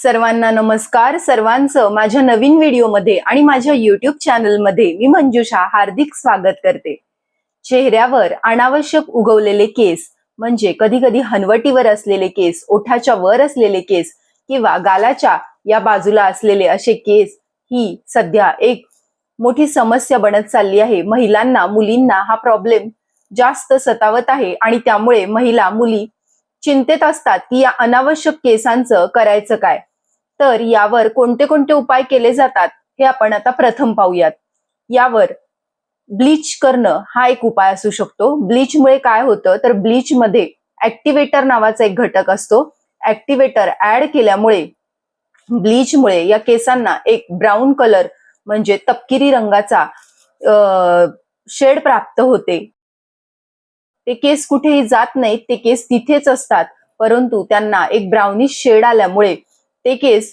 सर्वांना नमस्कार. सर्वांचं माझ्या नवीन व्हिडिओमध्ये आणि माझ्या युट्यूब चॅनलमध्ये मी मंजुषा हार्दिक स्वागत करते. चेहऱ्यावर अनावश्यक उगवलेले केस म्हणजे कधी कधी हनवटीवर असलेले केस ओठाच्या वर असलेले केस किंवा गालाच्या या बाजूला असलेले असे केस ही सध्या एक मोठी समस्या बनत चालली आहे. महिलांना मुलींना हा प्रॉब्लेम जास्त सतावत आहे आणि त्यामुळे महिला मुली चिंतेत असतात की या अनावश्यक केसांचं करायचं काय? तर यावर कोणते कोणते उपाय केले जातात हे आपण आता प्रथम पाहूयात. यावर ब्लीच करणं हा एक उपाय असू शकतो. ब्लीचमुळे काय होतं? तर ब्लीच मध्ये ऍक्टिव्हेटर नावाचा एक घटक असतो. ऍक्टिव्हेटर ऍड केल्यामुळे ब्लीचमुळे या केसांना एक ब्राऊन कलर म्हणजे तपकिरी रंगाचा शेड प्राप्त होते. ते केस कुठेही जात नाहीत. ते केस तिथेच असतात. परंतु त्यांना एक ब्राउनिश शेड आल्यामुळे ते केस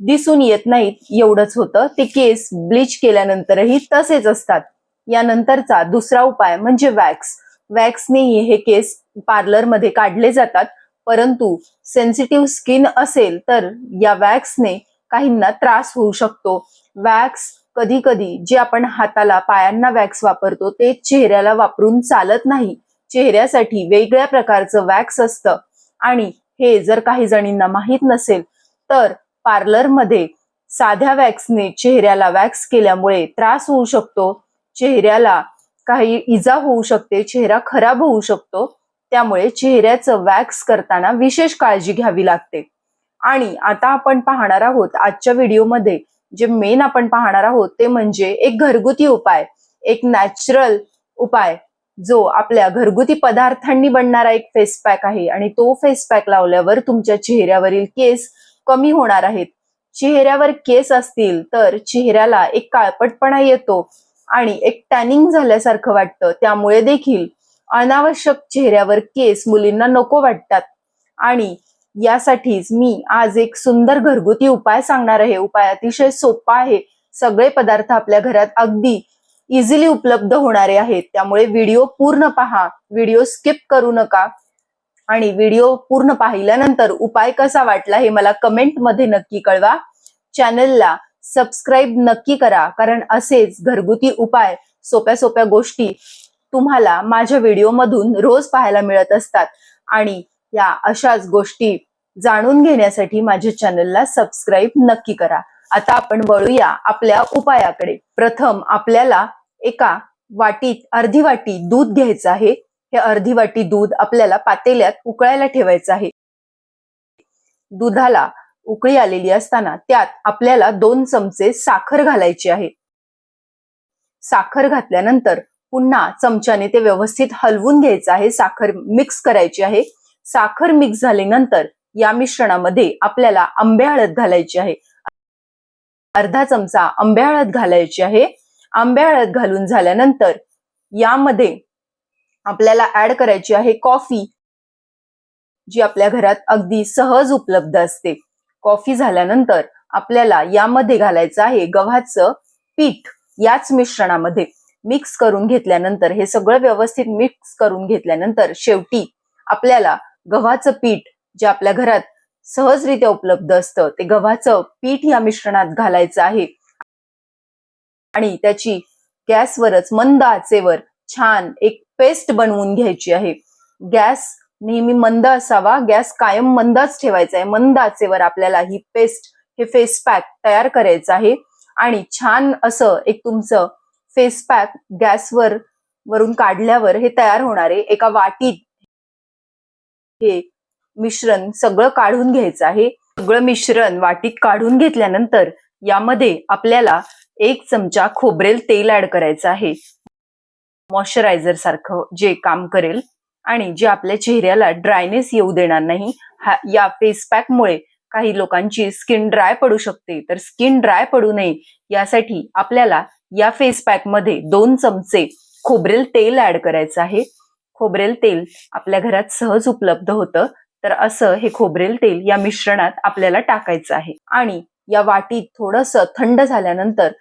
दिसून येत नाहीत एवढंच होतं. ते केस ब्लीच केल्यानंतरही तसेच असतात. यानंतरचा दुसरा उपाय म्हणजे वॅक्स. वॅक्सनेही हे केस पार्लरमध्ये काढले जातात. परंतु सेन्सिटिव्ह स्किन असेल तर या वॅक्सने काहींना त्रास होऊ शकतो. वॅक्स कधी कधी जे आपण हाताला पायांना वॅक्स वापरतो ते चेहऱ्याला वापरून चालत नाही. चेहऱ्यासाठी वेगळ्या प्रकारचं वॅक्स असतं. आणि हे जर काही जणींना माहीत नसेल तर पार्लरमध्ये साध्या वॅक्सने चेहऱ्याला वॅक्स केल्यामुळे त्रास होऊ शकतो चेहऱ्याला काही इजा होऊ शकते चेहरा खराब होऊ शकतो त्यामुळे चेहऱ्याचं वॅक्स करताना विशेष काळजी घ्यावी लागते. आणि आता आपण पाहणार आहोत आजच्या व्हिडिओमध्ये जे मेन आपण पाहणार आहोत ते म्हणजे एक घरगुती उपाय एक नॅचरल उपाय जो आपल्या घरगुती पदार्थांनी बनणारा एक फेस पॅक आहे आणि तो फेस पॅक लावल्यावर तुमच्या चेहऱ्यावरील केस कमी होणार आहेत. चेहऱ्यावर केस असतील तर चेहऱ्याला एक काळपटपणा येतो आणि एक टॅनिंग झाल्यासारखं वाटतं. त्यामुळे देखील अनावश्यक चेहऱ्यावर केस मुलींना नको वाटतात. आणि यासाठीच मी आज एक सुंदर घरगुती उपाय सांगणार आहे. उपाय अतिशय सोपा आहे. सगळे पदार्थ आपल्या घरात अगदी इझिली उपलब्ध होणारे आहेत. त्यामुळे व्हिडिओ पूर्ण पहा. व्हिडिओ स्किप करू नका. आणि व्हिडिओ पूर्ण पाहिल्यानंतर उपाय कसा वाटला हे मला कमेंटमध्ये नक्की कळवा. चॅनलला सबस्क्राईब नक्की करा कारण असेच घरगुती उपाय सोप्या सोप्या गोष्टी तुम्हाला माझ्या व्हिडिओमधून रोज पाहायला मिळत असतात. आणि या अशाच गोष्टी जाणून घेण्यासाठी माझ्या चॅनलला सबस्क्राईब नक्की करा. आता आपण वळूया आपल्या उपायाकडे. प्रथम आपल्याला एका वाटीत अर्धी वाटी दूध घ्यायचं आहे. हे अर्धी वाटी दूध आपल्याला पातेल्यात उकळायला ठेवायचं आहे. दुधाला उकळी आलेली असताना त्यात आपल्याला दोन चमचे साखर घालायची आहे. साखर घातल्यानंतर पुन्हा चमच्याने ते व्यवस्थित हलवून घ्यायचं आहे. साखर मिक्स करायची आहे. साखर मिक्स झाल्यानंतर या मिश्रणामध्ये आपल्याला आंबे हळद घालायची आहे. अर्धा चमचा आंबे हळद घालायची आहे. आंबे हळद घालून झाल्यानंतर यामध्ये आपल्याला ऍड करायची आहे कॉफी जी आपल्या घरात अगदी सहज उपलब्ध असते. कॉफी झाल्यानंतर आपल्याला यामध्ये घालायचं आहे गव्हाचं पीठ याच मिश्रणामध्ये. मिक्स करून घेतल्यानंतर हे सगळं व्यवस्थित मिक्स करून घेतल्यानंतर शेवटी आपल्याला गव्हाचं पीठ जे आपल्या घरात सहजरित्या उपलब्ध असतं ते गव्हाचं पीठ या मिश्रणात घालायचं आहे. आणि त्याची गॅसवरच मंद आचेवर छान एक पेस्ट बनवून घ्यायची आहे. गॅस नेहमी मंद असावा. गॅस कायम मंदच ठेवायचा आहे. मंद आचेवर आपल्याला ही पेस्ट हे फेस पॅक तयार करायचं आहे. आणि छान असं एक तुमचं फेस पॅक गॅसवर वरून काढल्यावर हे तयार होणार आहे. एका वाटीत हे मिश्रण सगळं काढून घ्यायचं आहे. सगळं मिश्रण वाटीत काढून घेतल्यानंतर यामध्ये आपल्याला एक चमचा खोबरेल तेल ऍड करायचं आहे. मॉइश्चरायझर सारखं जे काम करेल आणि जे आपल्या चेहऱ्याला ड्रायनेस येऊ देणार नाही हा या फेस पॅकमुळे काही लोकांची स्किन ड्राय पडू शकते. तर स्किन ड्राय पडू नये यासाठी आपल्याला या फेस पॅकमध्ये दोन चमचे खोबरेल तेल ऍड करायचं आहे. खोबरेल तेल आपल्या घरात सहज उपलब्ध होतं तर असं हे खोबरेल तेल या मिश्रणात आपल्याला टाकायचं आहे. आणि या वाटीत थोडस थंड झाल्यानंतर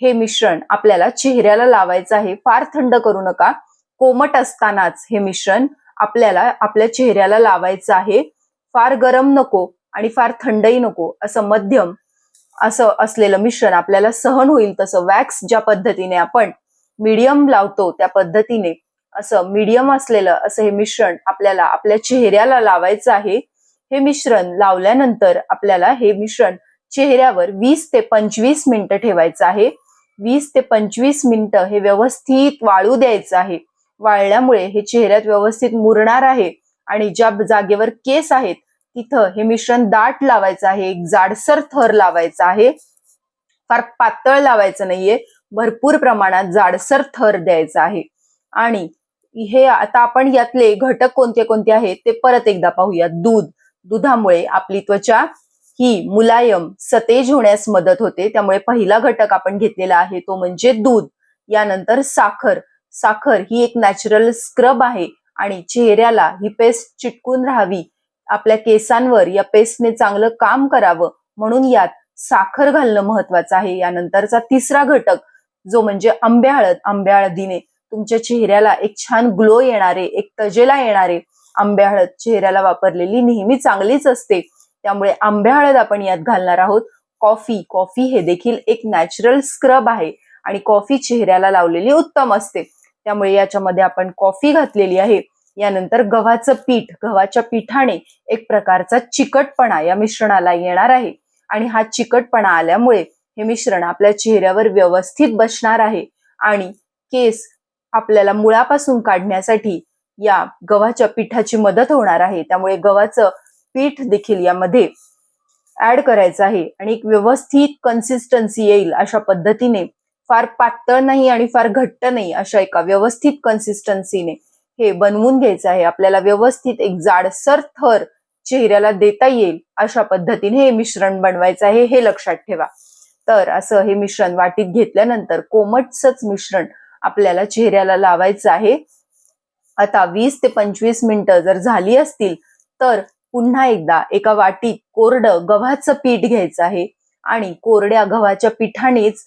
हे मिश्रण आपल्याला चेहऱ्याला लावायचं आहे. फार थंड करू नका. कोमट असतानाच हे मिश्रण आपल्याला आपल्या चेहऱ्याला लावायचं आहे. फार गरम नको आणि फार थंडही नको. असं मध्यम असं असलेलं मिश्रण आपल्याला सहन होईल तसं. वॅक्स ज्या पद्धतीने आपण मीडियम लावतो त्या पद्धतीने असं मीडियम असलेलं असं हे मिश्रण आपल्याला आपल्या चेहऱ्याला लावायचं आहे. हे मिश्रण लावल्यानंतर आपल्याला हे मिश्रण चेहऱ्यावर वीस ते पंचवीस मिनिटं ठेवायचं आहे. वीस ते पंचवीस मिनिटं हे व्यवस्थित वाळू द्यायचं आहे. वाळल्यामुळे हे चेहऱ्यात व्यवस्थित मुरणार आहे आणि ज्या जागेवर केस आहेत तिथं हे मिश्रण दाट लावायचं आहे एक जाडसर थर लावायचा आहे. फार पातळ लावायचं नाहीये भरपूर प्रमाणात जाडसर थर द्यायचा आहे. आणि हे आता आपण यातले घटक कोणते कोणते आहेत ते परत एकदा पाहूया दूध. दुधामुळे आपली त्वचा ही मुलायम सतेज होण्यास मदत होते. त्यामुळे पहिला घटक आपण घेतलेला आहे तो म्हणजे दूध. यानंतर साखर. साखर ही एक नॅचरल स्क्रब आहे आणि चेहऱ्याला ही पेस्ट चिटकून राहावी. आपल्या केसांवर या पेस्टने चांगलं काम करावं म्हणून यात साखर घालणं महत्वाचं आहे. यानंतरचा तिसरा घटक जो म्हणजे आंब्या हळद आंब्या हळदीने तुमच्या चेहऱ्याला एक छान ग्लो येणारे एक तजेला येणारे आंब्या हळद चेहऱ्याला वापरलेली नेहमी चांगलीच असते. त्यामुळे आंब्या हळद आपण यात घालणार आहोत. कॉफी कॉफी हे देखील एक नॅचरल स्क्रब आहे आणि कॉफी चेहऱ्याला लावलेली उत्तम असते. त्यामुळे याच्यामध्ये आपण कॉफी घातलेली आहे. यानंतर गव्हाचं पीठ गव्हाच्या पिठाने एक प्रकारचा चिकटपणा या मिश्रणाला येणार आहे. आणि हा चिकटपणा आल्यामुळे हे मिश्रण आपल्या चेहऱ्यावर व्यवस्थित बसणार आहे. आणि केस आपल्याला मुळापासून काढण्यासाठी या गव्हाच्या पिठाची मदत होणार आहे. त्यामुळे गव्हाचं पीठ देखील यामध्ये ऍड करायचं आहे. आणि एक व्यवस्थित कन्सिस्टन्सी येईल अशा पद्धतीने. फार पातळ नाही आणि फार घट्ट नाही अशा एका व्यवस्थित कन्सिस्टन्सीने हे बनवून घ्यायचं आहे. आपल्याला व्यवस्थित एक जाडसर थर चेहऱ्याला देता येईल अशा पद्धतीने हे मिश्रण बनवायचं आहे हे लक्षात ठेवा. तर असं हे मिश्रण वाटीत घेतल्यानंतर कोमटसच मिश्रण आपल्याला चेहऱ्याला लावायचं आहे. आता वीस ते पंचवीस मिनिटं जर झाली असतील तर पुन्हा एकदा एका वाटीत कोरडं गव्हाचं पीठ घ्यायचं आहे आणि कोरड्या गव्हाच्या पिठानेच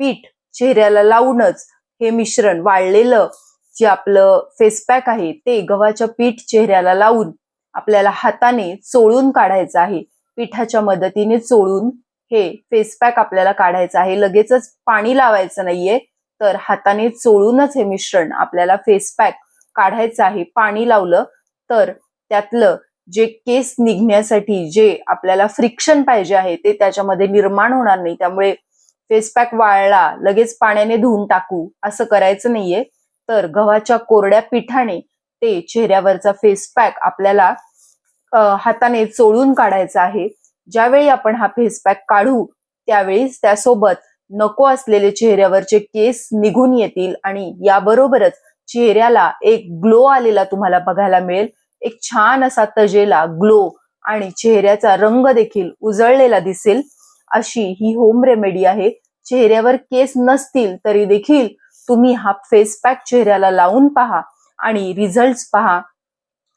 पीठ चेहऱ्याला लावूनच हे मिश्रण वाळलेलं जे आपलं फेस पॅक आहे ते गव्हाच्या पीठ चेहऱ्याला लावून आपल्याला हाताने चोळून काढायचं आहे. पिठाच्या मदतीने चोळून हे फेस पॅक आपल्याला काढायचं आहे. लगेचच पाणी लावायचं नाहीये तर हाताने चोळूनच हे मिश्रण आपल्याला फेस पॅक काढायचं आहे. पाणी लावलं तर त्यातलं जे केस निघण्यासाठी जे आपल्याला फ्रिक्शन पाहिजे आहे ते त्याच्यामध्ये निर्माण होणार नाही. त्यामुळे फेस पॅक वाळला लगेच पाण्याने धुवून टाकू असं करायचं नाहीये. तर गव्हाच्या कोरड्या पिठाने ते चेहऱ्यावरचा फेस पॅक आपल्याला हाताने चोळून काढायचा आहे. ज्यावेळी आपण हा फेस पॅक काढू त्यावेळीच त्यासोबत नको असलेले चेहऱ्यावरचे केस निघून येतील आणि याबरोबरच चेहऱ्याला एक ग्लो आलेला तुम्हाला बघायला मिळेल. एक छान असा तजेला ग्लो आणि चेहऱ्याचा रंग देखील उजळलेला दिसेल. अशी ही होम रेमेडी आहे. चेहऱ्यावर केस नसतील तरी देखील तुम्ही हा फेस पॅक चेहऱ्याला लावून पहा आणि रिझल्ट पहा.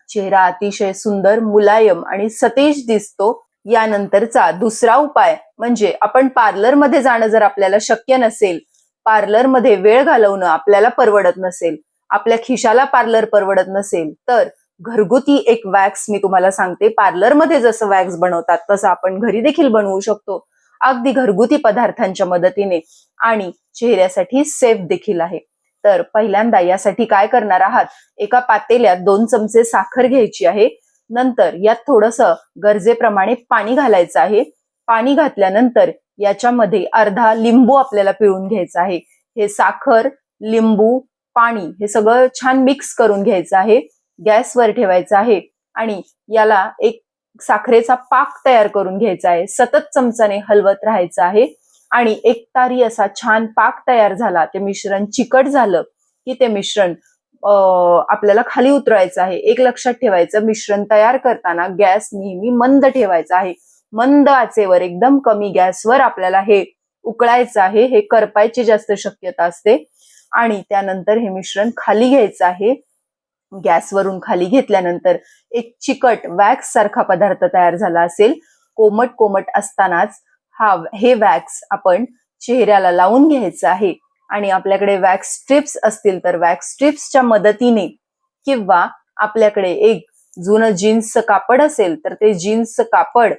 चेहरा अतिशय सुंदर मुलायम आणि सतेज दिसतो. यानंतरचा दुसरा उपाय म्हणजे आपण पार्लरमध्ये जाणं जर आपल्याला शक्य नसेल पार्लरमध्ये वेळ घालवणं आपल्याला परवडत नसेल आपल्या खिशाला पार्लर परवडत नसेल तर घरगुती एक वॅक्स मी तुम्हाला सांगते. पार्लरमध्ये जसं वॅक्स बनवतात तसं आपण घरी देखील बनवू शकतो. अगदी घरगुती पदार्थांच्या मदतीने आणि चेहऱ्यासाठी सेफ देखील आहे. तर पहिल्यांदा यासाठी काय करणार आहात? एका पातेल्यात दोन चमचे साखर घ्यायची आहे. नंतर यात थोडस गरजेप्रमाणे पाणी घालायचं आहे. पाणी घातल्यानंतर याच्यामध्ये अर्धा लिंबू आपल्याला पिळून घ्यायचा आहे. हे साखर लिंबू पाणी हे सगळं छान मिक्स करून घ्यायचं आहे. गॅसवर ठेवायचं आहे आणि याला एक साखरेचा पाक तयार करून घ्यायचा आहे. सतत चमचाने हलवत राहायचं आहे आणि एक तारी असा छान पाक तयार झाला. ते मिश्रण चिकट झालं की ते मिश्रण आपल्याला खाली उतरायचं आहे. एक लक्षात ठेवायचं मिश्रण तयार करताना गॅस नेहमी मंद ठेवायचा आहे. मंद आचेवर एकदम कमी गॅसवर आपल्याला हे उकळायचं आहे. हे करपायची जास्त शक्यता असते. आणि त्यानंतर हे मिश्रण खाली घ्यायचं आहे. गॅसवरून खाली घेतल्यानंतर एक चिकट वॅक्स सारखा पदार्थ तयार झाला असेल. कोमट कोमट असतानाच हा हे वॅक्स आपण चेहऱ्याला लावून घ्यायचं आहे. आणि आपल्याकडे वॅक्स स्ट्रिप्स असतील तर वॅक्स स्ट्रिप्सच्या मदतीने किंवा आपल्याकडे एक जुनं जीन्सचं कापड असेल तर ते जीन्सचं कापड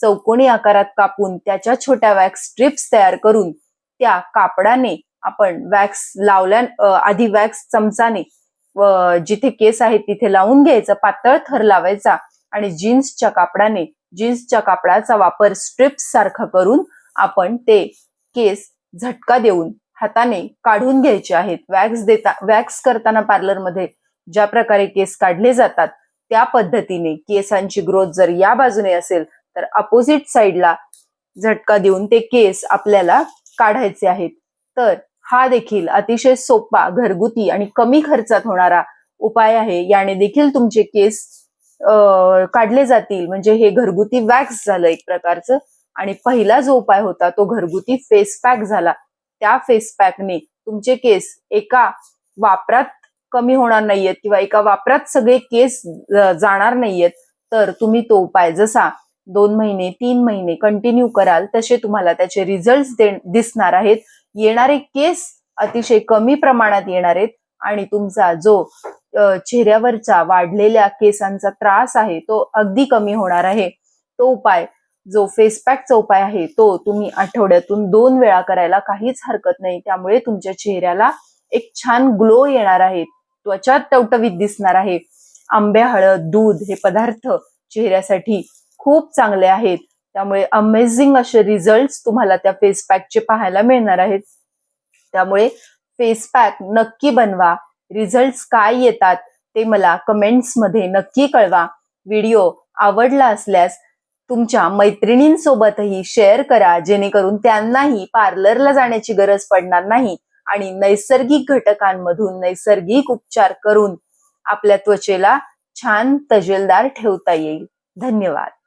चौकोनी आकारात कापून त्याच्या छोट्या वॅक्स स्ट्रिप्स तयार करून त्या कापडाने आपण वॅक्स लावल्या आधी वॅक्स चमचाने जिथे केस आहेत तिथे लावून घ्यायचं पातळ थर लावायचा आणि जीन्सच्या कापडाने जीन्सच्या कापडाचा वापर स्ट्रिप्स सारखा करून आपण ते केस झटका देऊन हाताने काढून घ्यायचे आहेत. वॅक्स देता वॅक्स करताना पार्लरमध्ये ज्या प्रकारे केस काढले जातात त्या पद्धतीने केसांची ग्रोथ जर या बाजूने असेल तर अपोजिट साईडला झटका देऊन ते केस आपल्याला काढायचे आहेत. तर हा देखील अतिशय सोपा घरगुती आणि कमी खर्चात होणारा उपाय आहे. याने देखील तुमचे केस काढले जातील. म्हणजे हे घरगुती वॅक्स झालं एक प्रकारचं. आणि पहिला जो उपाय होता तो घरगुती फेस पॅक झाला. त्या फेस पॅकने तुमचे केस एका वापरात कमी होणार नाहीयेत किंवा एका वापरात सगळे केस जाणार नाहीयेत तर तुम्ही तो उपाय जसा दोन महिने तीन महिने कंटिन्यू कराल तसे तुम्हाला त्याचे रिझल्ट दिसणार आहेत. येणारे केस अतिशय कमी प्रमाणात येणार आहेत आणि तुमचा जो चेहऱ्यावरचा वाढलेल्या केसांचा त्रास आहे तो अगदी कमी होणार आहे. तो उपाय जो फेस पॅकचा उपाय आहे तो तुम्ही आठवड्यातून दोन वेळा करायला काहीच हरकत नाही. त्यामुळे तुमच्या चेहऱ्याला एक छान ग्लो येणार आहे. त्वचा टवटवीत दिसणार आहे. आंब्या हळद दूध हे पदार्थ चेहऱ्यासाठी खूप चांगले आहेत. त्यामुळे अमेझिंग असे रिझल्ट तुम्हाला त्या फेस पॅकचे पाहायला मिळणार आहेत. त्यामुळे फेस पॅक नक्की बनवा. रिझल्ट काय येतात ते मला कमेंट्समध्ये नक्की कळवा. व्हिडिओ आवडला असल्यास तुमच्या मैत्रिणींसोबतही शेअर करा जेणेकरून त्यांनाही पार्लरला जाण्याची गरज पडणार नाही आणि नैसर्गिक घटकांमधून नैसर्गिक उपचार करून आपल्या त्वचेला छान तजेलदार ठेवता येईल. धन्यवाद.